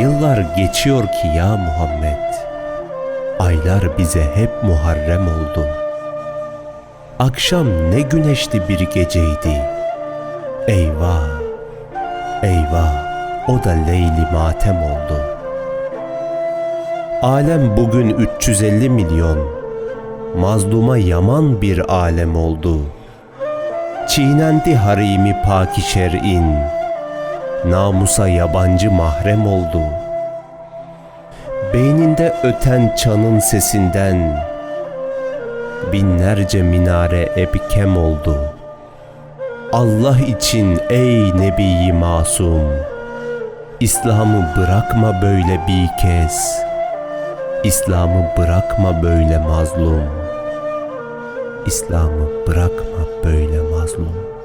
Yıllar geçiyor ki ya Muhammed. Aylar bize hep Muharrem oldu. Akşam ne güneşli bir geceydi. Eyvah, eyvah o da Leyli Matem oldu. Alem bugün 350 milyon. Mazluma yaman bir alem oldu. Çiğnendi harimi paki şer'in. Namusa yabancı mahrem oldu. Beyninde öten çanın sesinden binlerce minare ebkem oldu. Allah için ey Nebi Masum, İslam'ı bırakma böyle bir kez. İslam'ı bırakma böyle mazlum. İslam'ı bırakma böyle mazlum.